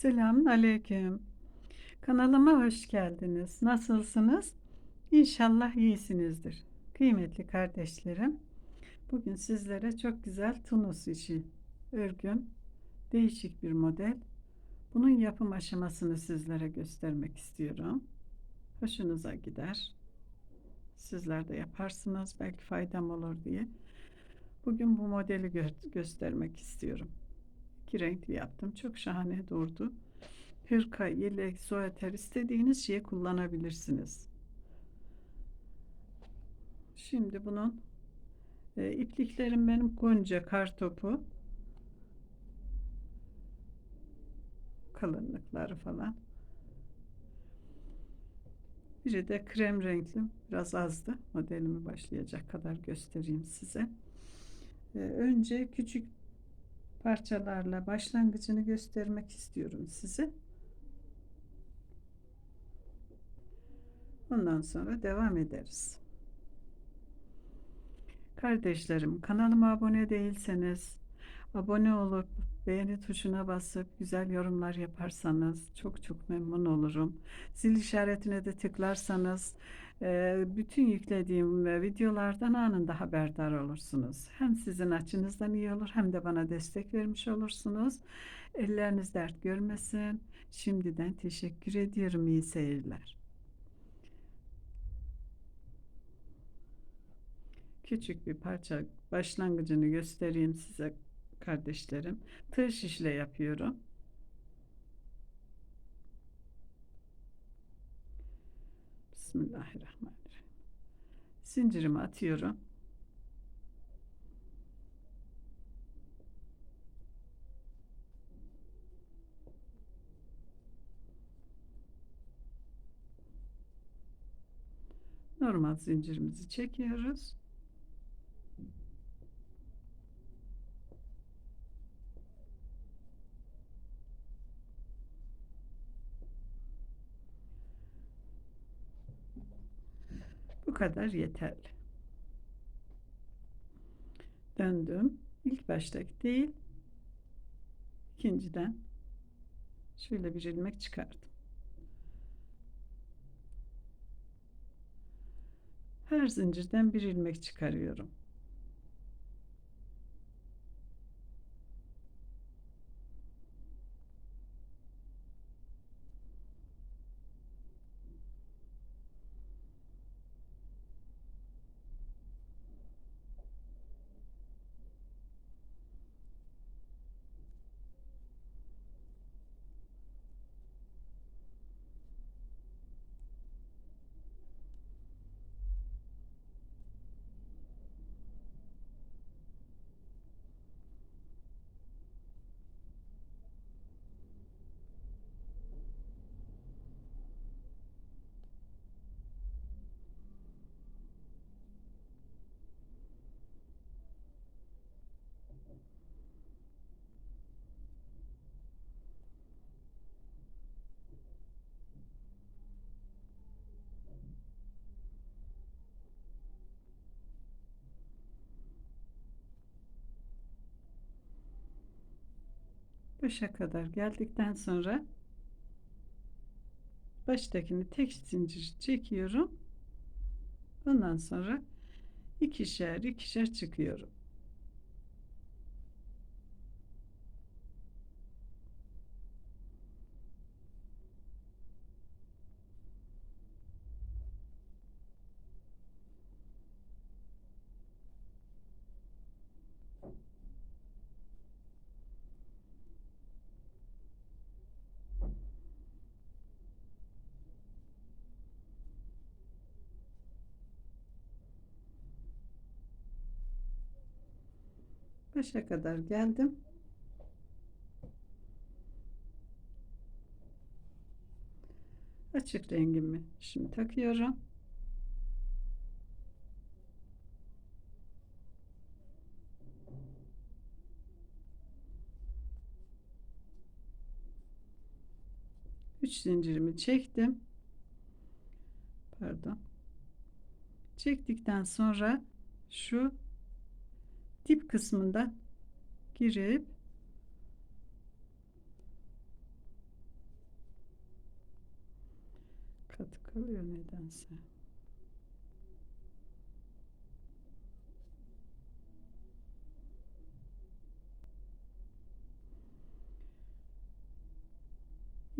Selamun aleyküm. Kanalıma hoş geldiniz. Nasılsınız? İnşallah iyisinizdir. Kıymetli kardeşlerim, bugün sizlere çok güzel Tunus işi örgüm, değişik bir model. Bunun yapım aşamasını sizlere göstermek istiyorum. Hoşunuza gider. Sizler de yaparsınız. Belki faydam olur diye. Bugün bu modeli gö- göstermek istiyorum. İki renkli yaptım. Çok şahane durdu. Hırka, yelek, süeter istediğiniz şeyi kullanabilirsiniz. Şimdi bunun e, ipliklerim benim Gonca kartopu. Kalınlıkları falan. Biri de krem renkli. Biraz azdı. Modelimi başlayacak kadar göstereyim size. E, önce küçük parçalarla başlangıcını göstermek istiyorum size. Ondan sonra devam ederiz. Kardeşlerim kanalıma abone değilseniz abone olup beğeni tuşuna basıp güzel yorumlar yaparsanız çok çok memnun olurum. Zil işaretine de tıklarsanız bütün yüklediğim videolardan anında haberdar olursunuz. Hem sizin açınızdan iyi olur hem de bana destek vermiş olursunuz. Elleriniz dert görmesin. Şimdiden teşekkür ediyorum. İyi seyirler. Küçük bir parça başlangıcını göstereyim size kardeşlerim. Tığ şişle yapıyorum. Bismillahirrahmanirrahim. Zincirimi atıyorum. Normal zincirimizi çekiyoruz. Bu kadar yeterli. Döndüm. İlk baştaki değil, ikinciden şöyle bir ilmek çıkardım. Her zincirden bir ilmek çıkarıyorum. Başa kadar geldikten sonra baştakini tek zincir çekiyorum. Ondan sonra ikişer ikişer çıkıyorum. Başa kadar geldim. Açık rengimi şimdi takıyorum. Üç zincirimi çektim. Pardon. Çektikten sonra şu dip kısmından girip katı kalıyor nedense.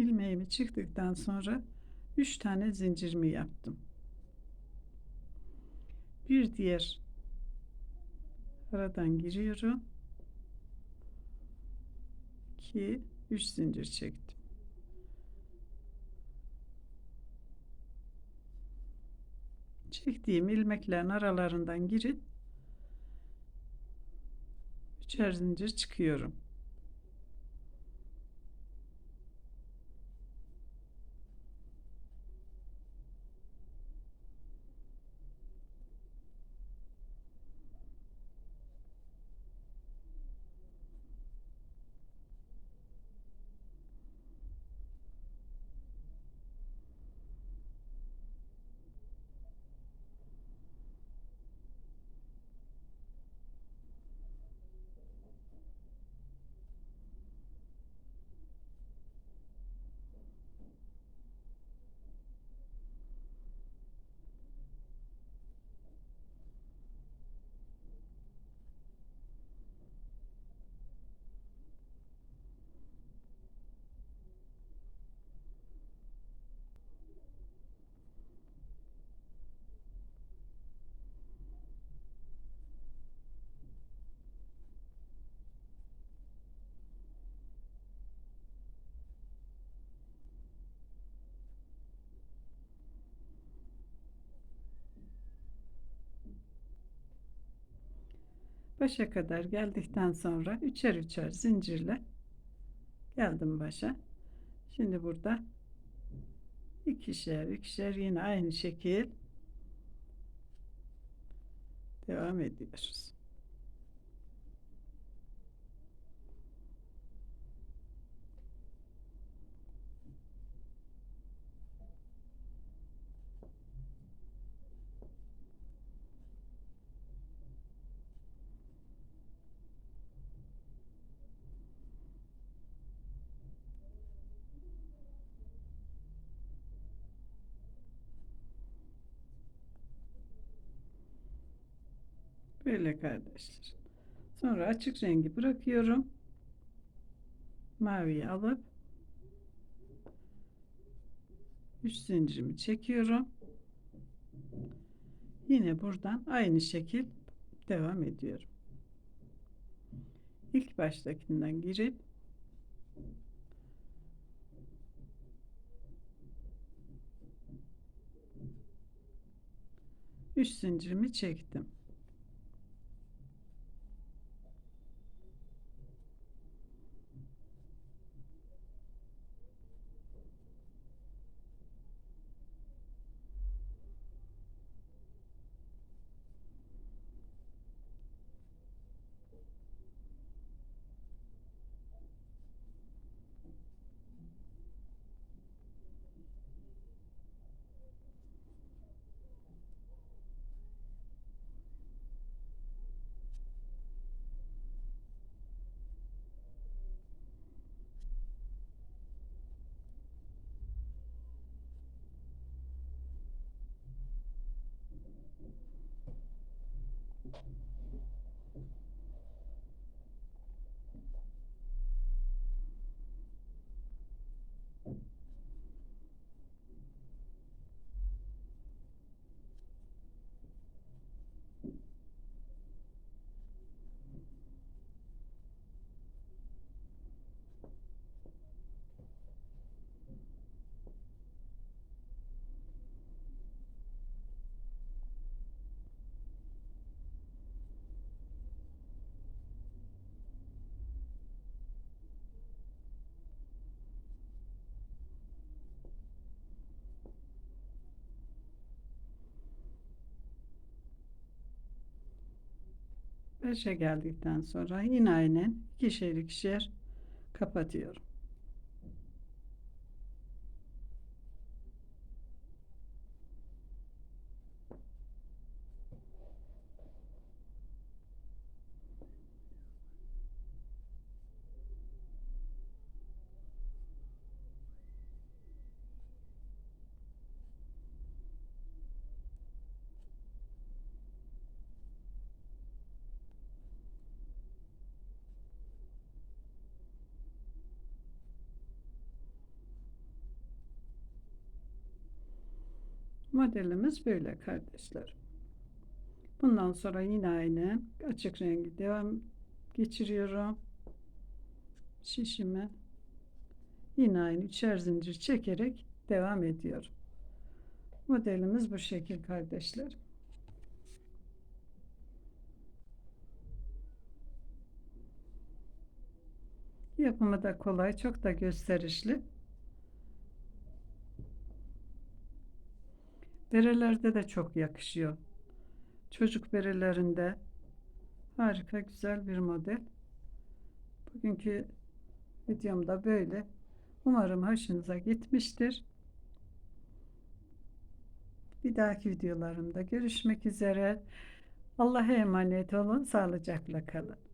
ilmeğimi çıktıktan sonra 3 tane zincirimi yaptım. Bir diğer aradan giriyorum. 2 3 zincir çektim. Çektiğim ilmeklerin aralarından girip üçer zincir çıkıyorum. Başa kadar geldikten sonra üçer üçer zincirle geldim başa. Şimdi burada ikişer ikişer yine aynı şekil devam ediyoruz. Böyle kardeşler. Sonra açık rengi bırakıyorum. Maviyi alıp üç zincirimi çekiyorum. Yine buradan aynı şekil devam ediyorum. İlk baştakinden girip üç zincirimi çektim. Beşe geldikten sonra yine aynen ikişer ikişer kapatıyorum. Modelimiz böyle kardeşler. Bundan sonra yine aynı açık rengi devam geçiriyorum. Şişime yine aynı üçer zincir çekerek devam ediyorum. Modelimiz bu şekil kardeşler. Yapımı da kolay, çok da gösterişli. Berelerde de çok yakışıyor. Çocuk berelerinde harika güzel bir model. Bugünkü videomda böyle. Umarım hoşunuza gitmiştir. Bir dahaki videolarımda görüşmek üzere. Allah'a emanet olun. Sağlıcakla kalın.